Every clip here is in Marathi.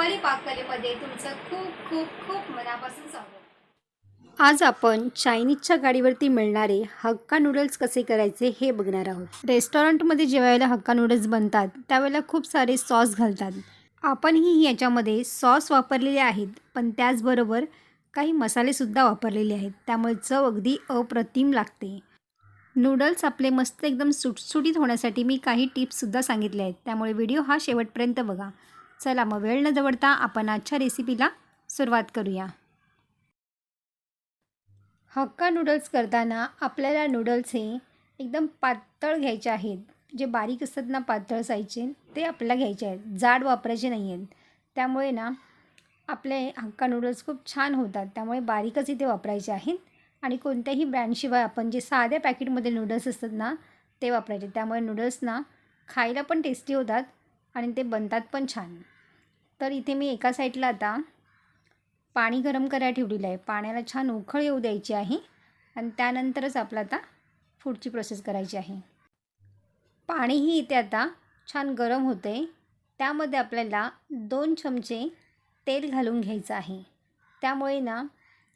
रुपाली पाककलेमध्ये तुमचं खूप खूप खूप मनापासून स्वागत. आज आपण चायनीजच्या गाडीवरती मिळणारे हक्का नूडल्स कसे करायचे हे बघणार आहोत. रेस्टॉरंटमध्ये जेवायला हक्का नूडल्स बनतात त्यावेळेला खूप सारे सॉस घालतात. आपणही याच्यामध्ये सॉस वापरलेले आहेत पण त्याचबरोबर काही मसालेसुद्धा वापरलेले आहेत त्यामुळे चव अगदी अप्रतिम लागते. नूडल्स आपले मस्त एकदम सुटसुटीत होण्यासाठी मी काही टिप्ससुद्धा सांगितले आहेत त्यामुळे व्हिडिओ हा शेवटपर्यंत बघा. चला मग वेळ न जवळता आपण आजच्या रेसिपीला सुरुवात करूया. हक्का नूडल्स करताना आपल्याला नूडल्स हे एकदम पातळ घ्यायचे आहेत. जे बारीक असतात ना पातळ सायचे ते आपल्याला घ्यायचे आहेत. जाड वापरायचे नाही आहेत त्यामुळे ना आपले हक्का नूडल्स खूप छान होतात. त्यामुळे बारीकच इथे वापरायचे आहेत. आणि कोणत्याही ब्रँडशिवाय आपण जे साध्या पॅकेटमध्ये नूडल्स असतात ना ते वापरायचे. त्यामुळे नूडल्स ना खायला पण टेस्टी होतात आणि ते बनतात पण छान. तर इथे मी एका साईडला आता पाणी गरम करायला ठेवलेलं आहे. पाण्याला छान उखळ येऊ द्यायची आहे. आणि त्यानंतरच आपलं आता पुढची प्रोसेस करायची आहे. पाणीही इथे आता छान गरम होते. त्यामध्ये आपल्याला दोन चमचे तेल घालून घ्यायचं आहे. त्यामुळे ना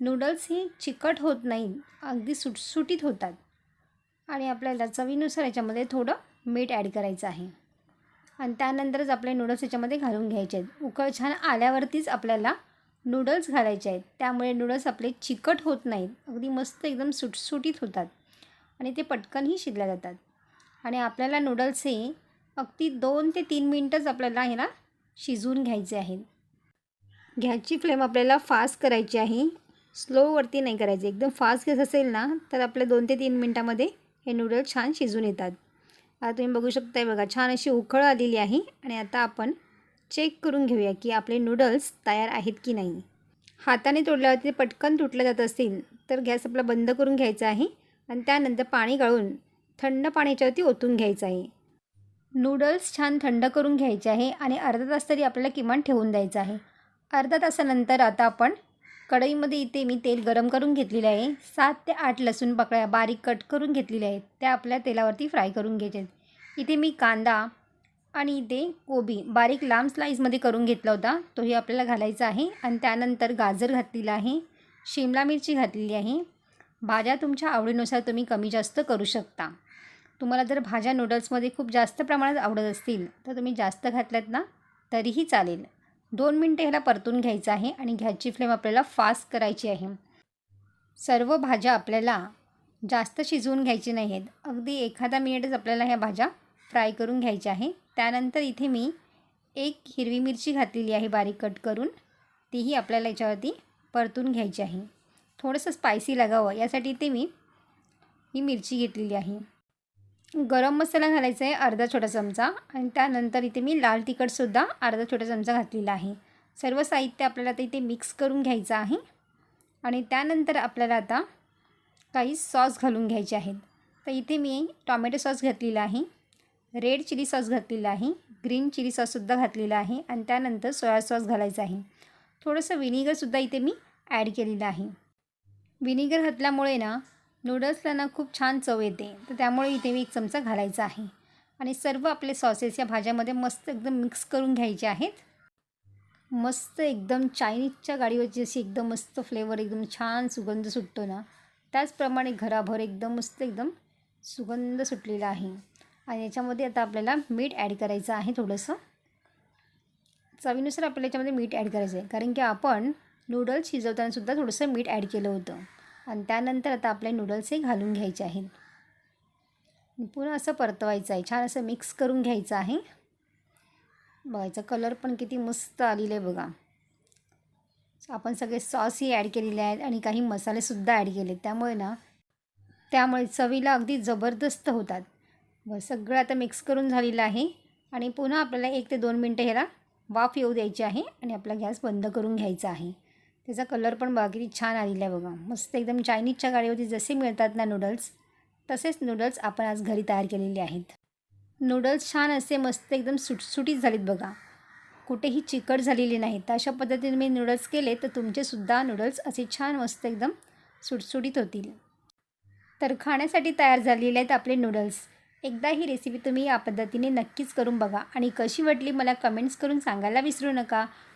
नूडल्स ही चिकट होत नाही अगदी सुटसुटीत होतात. आणि आपल्याला चवीनुसार याच्यामध्ये थोडं मीठ ॲड करायचं आहे. आणि त्यानंतरच आपले नूडल्स याच्यामध्ये घालून घ्यायचे आहेत. उकळ छान आल्यावरतीच आपल्याला नूडल्स घालायचे आहेत. त्यामुळे नूडल्स आपले चिकट होत नाहीत. अगदी मस्त एकदम सुटसुटीत होतात. आणि ते पटकनही शिजल्या जातात. आणि आपल्याला नूडल्स हे अगदी दोन ते तीन मिनटंच आपल्याला ह्याला शिजवून घ्यायचे आहेत. गॅसची फ्लेम आपल्याला फास्ट करायची आहे. स्लोवरती नाही करायची. एकदम फास्ट गॅस असेल ना तर आपल्या दोन ते तीन मिनटामध्ये हे नूडल्स छान शिजून येतात. आता तुम्ही बघू शकताय बघा छान अशी उकळ आलेली आहे. आणि आता आपण चेक करून घेऊया की आपले नूडल्स तयार आहेत की नाही. हाताने तोडल्यावरती पटकन तुटलं जात असतील तर गॅस आपला बंद करून घ्यायचा आहे. आणि त्यानंतर पाणी गाळून थंड पाण्याच्यावरती ओतून घ्यायचं आहे. नूडल्स छान थंड करून घ्यायचे आहे आणि अर्धा तास तरी आपल्याला किमान ठेवून द्यायचं आहे. अर्धा तासानंतर आता आपण कढईमध्ये इथे मी तेल गरम करून घेतलेलं आहे. सात ते आठ लसूण पाकळ्या बारीक कट करून घेतलेल्या आहेत. त्या आपल्या तेलावरती फ्राय करून घ्यायच्या आहेत. इथे मी कांदा आणि इथे कोबी बारीक लांब स्लाईसमध्ये करून घेतला होता. तोही आपल्याला घालायचा आहे. आणि त्यानंतर गाजर घातलेला आहे. शिमला मिरची घातलेली आहे. भाज्या तुमच्या आवडीनुसार तुम्ही कमी जास्त करू शकता. तुम्हाला जर भाज्या नूडल्समध्ये खूप जास्त प्रमाणात आवडत असतील तर तुम्ही जास्त घातल्यात ना तरीही चालेल. दोन मिनटं ह्याला परतून घ्यायचं आहे आणि घ्याची फ्लेम आपल्याला फास्ट करायची आहे. सर्व भाज्या आपल्याला जास्त शिजवून घ्यायची नाही आहेत अगदी एखादा मिनिटच आपल्याला ह्या भाज्या फ्राय करून घ्यायच्या आहे. त्यानंतर इथे मी एक हिरवी मिरची घातलेली आहे बारीक कट करून. तीही आपल्याला याच्यावरती परतून घ्यायची आहे. थोडंसं स्पायसी लागावं. यासाठी इथे मी ही मिरची घेतलेली आहे. गरम मसाला घालायचा आहे अर्धा छोटा चमचा आणि त्यानंतर इथे मी लाल तिखटसुद्धा अर्धा छोटा चमचा घातलेला आहे. सर्व साहित्य आपल्याला आता इथे मिक्स करून घ्यायचं आहे. आणि त्यानंतर आपल्याला आता काही सॉस घालून घ्यायचे आहेत. तर इथे मी टॉमॅटो सॉस घातलेला आहे. रेड चिली सॉस घातलेला आहे. ग्रीन चिली सॉससुद्धा घातलेला आहे. आणि त्यानंतर सोया सॉस घालायचा आहे. थोडंसं विनेगरसुद्धा इथे मी ॲड केलेलं आहे. विनेगर घातल्यामुळे ना नूडल्सला ना खूप छान चव येते. तर त्यामुळे इथे मी एक चमचा घालायचा आहे. आणि सर्व आपले सॉसेस या भाज्यामध्ये मस्त एकदम मिक्स करून घ्यायचे आहेत. मस्त एकदम चायनीजच्या गाडीवरची अशी एकदम मस्त फ्लेवर एकदम छान सुगंध सुटतो ना त्याचप्रमाणे घराभर एकदम मस्त एकदम सुगंध सुटलेला आहे. आणि याच्यामध्ये आता आपल्याला मीठ ॲड करायचं आहे थोडंसं. चवीनुसार आपल्याला याच्यामध्ये मीठ ॲड करायचं आहे. कारण की आपण नूडल्स शिजवतानासुद्धा थोडंसं मीठ ॲड केलं होतं. आणि त्यानंतर आता आपले नूडल्स हे घालून घ्यायचे आहेत. पुन्हा असं परतवायचं आहे. छान असं मिक्स करून घ्यायचं आहे. बघायचा कलर पण किती मस्त आलेलं आहे बघा. आपण सगळे सॉसही ॲड केलेले आहेत आणि काही मसालेसुद्धा ॲड केले त्यामुळे ना त्यामुळे चवीला अगदी जबरदस्त होतात. व सगळं आता मिक्स करून झालेलं आहे. आणि पुन्हा आपल्याला एक ते दोन मिनटं ह्याला वाफ येऊ द्यायची आहे आणि आपला गॅस बंद करून घ्यायचा आहे. त्याचा कलर पण बघा किती छान आलेला आहे बघा. मस्त एकदम चायनीजच्या गाडीवरती जसे मिळतात ना नूडल्स तसेच नूडल्स आपण आज घरी तयार केलेले आहेत. नूडल्स छान असे मस्त एकदम सुटसुटीत झालेत बघा. कुठेही चिकट झालेली नाहीत. तर अशा पद्धतीने मी नूडल्स केले तर तुमचेसुद्धा नूडल्स असे छान मस्त एकदम सुटसुटीत होतील. तर खाण्यासाठी तयार झालेले आहेत आपले नूडल्स एकदा ही रेसिपी तुम्ही या पद्धतीने नक्कीच करून बघा. आणि कशी वाटली मला कमेंट्स करून सांगायला विसरू नका.